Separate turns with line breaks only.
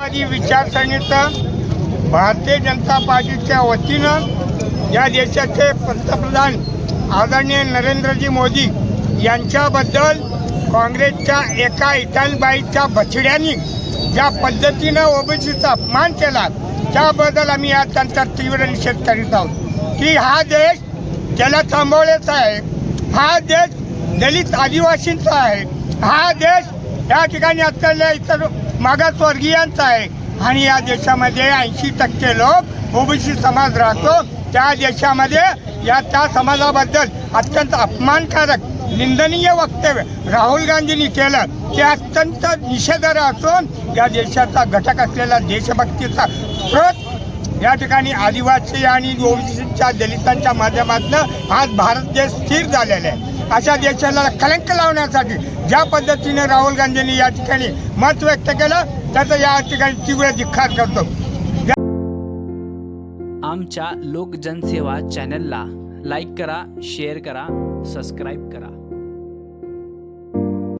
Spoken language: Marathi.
राष्ट्रवादी विचारसरणीचं भारतीय जनता पार्टीच्या वतीनं या देशाचे पंतप्रधान आदरणीय नरेंद्रजी मोदी यांच्याबद्दल काँग्रेसच्या एका इटालबाईच्या बछड्यांनी ज्या पद्धतीनं ओबीसीचा अपमान केला त्याबद्दल आम्ही आज त्यांचा तीव्र निषेध करीत आहोत. की हा देश त्याला थांबवण्याचा आहे हा देश दलित आदिवासींचा आहे हा देश या ठिकाणी असलेल्या इतर मागासवर्गीयांचा आहे. आणि या देशामध्ये ऐंशी टक्के लोक ओबीसी समाज राहतो. त्या देशामध्ये या त्या समाजाबद्दल अत्यंत अपमानकारक निंदनीय वक्तव्य राहुल गांधींनी केलं. ते अत्यंत निषेधार्ह असून या देशाचा घटक असलेला देशभक्तीचा स्रोत या ठिकाणी आदिवासी आणि ओबीसीच्या दलितांच्या माध्यमातून आज भारत देश स्थिर झालेला आहे. अशा देशाला कलंक लावण्यासाठी ज्या पद्धतीने राहुल गांधींनी या ठिकाणी मत व्यक्त केलं त्याचं या ठिकाणी तीव्र धिक्कार करतो.
आमच्या लोक जनसेवा चॅनलला लाईक करा शेअर करा सबस्क्राईब करा.